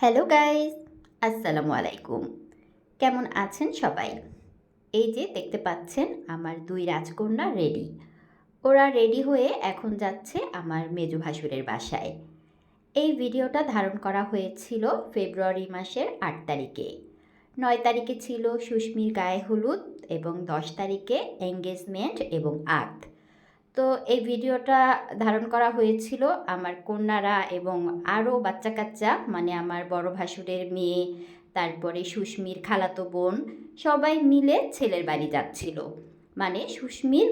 Hello guys, আসসালামু আলাইকুম। কেমন আছেন সবাই? এই যে দেখতে পাচ্ছেন আমার দুই রাজকন্যা রেডি। ওরা রেডি হয়ে এখন যাচ্ছে আমার মেজু ভাসুরের বাসায়। এই ভিডিওটা ধারণ করা হয়েছিল ফেব্রুয়ারি মাসের আট তারিখে। নয় তারিখে ছিল সুস্মির গায়ে হলুদ এবং দশ তারিখে এঙ্গেজমেন্ট এবং আত তো এই ভিডিওটা ধারণ করা হয়েছিল আমার কন্যারা এবং আরও বাচ্চা কাচ্চা মানে আমার বড় ভাসুরের মেয়ে, তারপরে সুস্মির খালাতো বোন, সবাই মিলে ছেলের বাড়ি যাচ্ছিল। মানে সুস্মির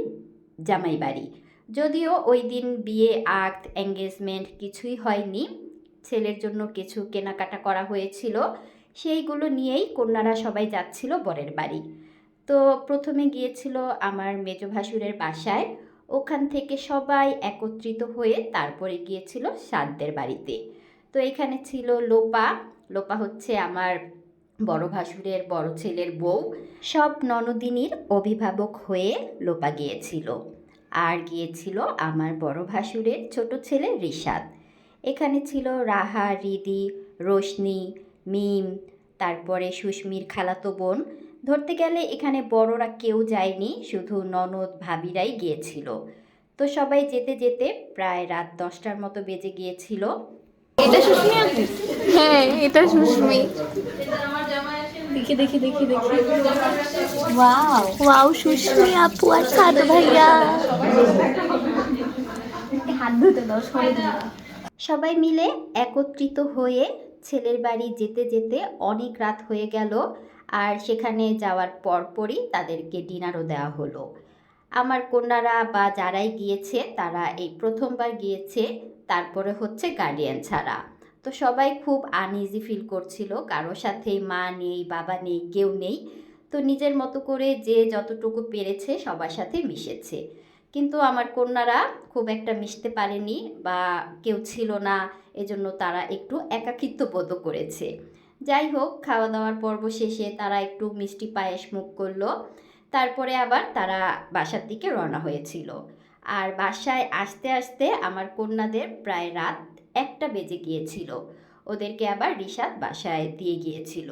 জামাই বাড়ি। যদিও ওই দিন বিয়ে আক্ত এঙ্গেজমেন্ট কিছুই হয়নি, ছেলের জন্য কিছু কেনাকাটা করা হয়েছিল, সেইগুলো নিয়েই কন্যারা সবাই যাচ্ছিল বরের বাড়ি। তো প্রথমে গিয়েছিল আমার মেজ ভাসুরের বাসায়। ওখান থেকে সবাই একত্রিত হয়ে তারপরে গিয়েছিল সাদদের বাড়িতে। তো এখানে ছিল লোপা। লোপা হচ্ছে আমার বড় ভাসুরের বড় ছেলের বউ। সব ননদিনীর অভিভাবক হয়ে লোপা গিয়েছিল। আর গিয়েছিল আমার বড় ভাসুরের ছোট ছেলে রিশাদ। এখানে ছিল রাহা, রিদি, রোশনি, মিম, তারপরে সুস্মির খালাতো বোন। ধরতে গেলে এখানে বড়রা কেউ যায়নি শুধু ননদ ভাবিরাই গিয়েছিল। তো সবাই যেতে যেতে প্রায় রাত দশটার মতো বেজে গিয়েছিল। এটা সুস্মি হ্যাঁ এটা সুস্মি। দেখি দেখি দেখি দেখি। ওয়াও। ওয়াও সুস্মি আপু আর সাদ ভাইয়া। হাত ধুতে দাও। সবাই মিলে একত্রিত হয়ে ছেলের বাড়ি যেতে যেতে অনেক রাত হয়ে গেল আর সেখানে যাওয়ার পরপরই তাদেরকে ডিনারও দেওয়া হলো। আমার কন্যারা বা যারাই গিয়েছে তারা এই প্রথমবার গিয়েছে, তারপরে হচ্ছে গার্ডিয়ান ছাড়া। তো সবাই খুব আনইজি ফিল করছিল, কারোর সাথে মা নেই, বাবা নেই, কেউ নেই। তো নিজের মতো করে যে যতটুকু পেরেছে সবার সাথে মিশেছে। কিন্তু আমার কন্যারা খুব একটা মিশতে পারেনি বা কেউ ছিল না, এজন্য তারা একটু একাকিত্ব বোধ করেছে। যাই হোক খাওয়া দাওয়ার পর্ব শেষে তারা একটু মিষ্টি পায়েস মুখ করল। তারপরে আবার তারা বাসার দিকে রওনা হয়েছিল। আর বাসায় আসতে আসতে আমার কন্যাদের প্রায় রাত একটা বেজে গিয়েছিল। ওদেরকে আবার রিশাদ বাসায় দিয়ে গিয়েছিল।